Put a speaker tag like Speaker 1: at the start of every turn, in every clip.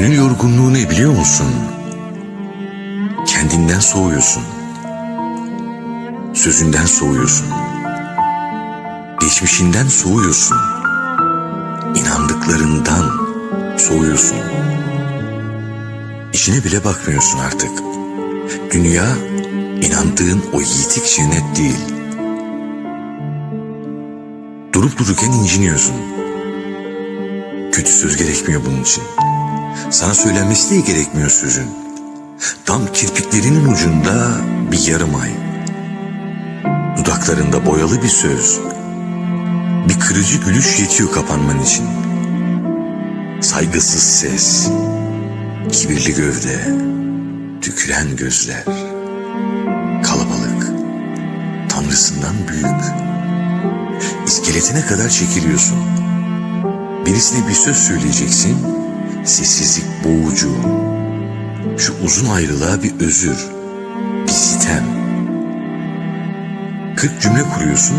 Speaker 1: Çünkü biliyor musun? Kendinden soğuyorsun. Sözünden soğuyorsun. Geçmişinden soğuyorsun. İnandıklarından soğuyorsun. İçine bile bakmıyorsun artık. Dünya inandığın o yiğitlik cennet değil. Durup dururken inciniyorsun. Kötü söz gerekmiyor bunun için. Sana söylenmesi de gerekmiyor sözün. Tam kirpiklerinin ucunda bir yarım ay. Dudaklarında boyalı bir söz. Bir kırıcı gülüş yetiyor kapanman için. Saygısız ses. Kibirli gövde. Tüküren gözler. Kalabalık. Tanrısından büyük. İskeletine kadar çekiliyorsun. Birisine bir söz söyleyeceksin. Sessizlik boğucu. Şu uzun ayrılığa bir özür. Bir sitem. Kırk cümle kuruyorsun.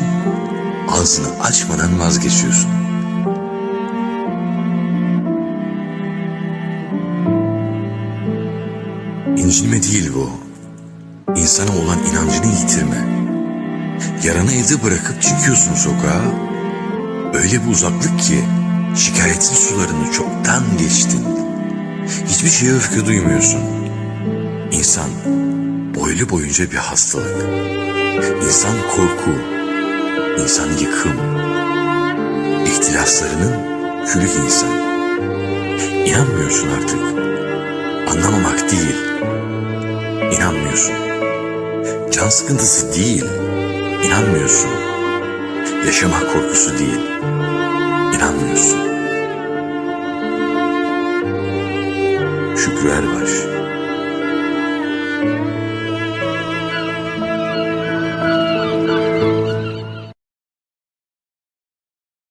Speaker 1: Ağzını açmadan vazgeçiyorsun. İncinme değil bu. İnsana olan inancını yitirme. Yaranı evde bırakıp çıkıyorsun sokağa. Öyle bir uzaklık ki şikayetin sularını çoktan geçtin. Hiçbir şeye öfke duymuyorsun. İnsan boylu boyunca bir hastalık. İnsan korku, insan yıkım. İhtilaslarının külü insan. İnanmıyorsun artık. Anlamamak değil. İnanmıyorsun. Can sıkıntısı değil. İnanmıyorsun. Yaşamak korkusu değil. İnanmıyorsun. Şükrü Erbaş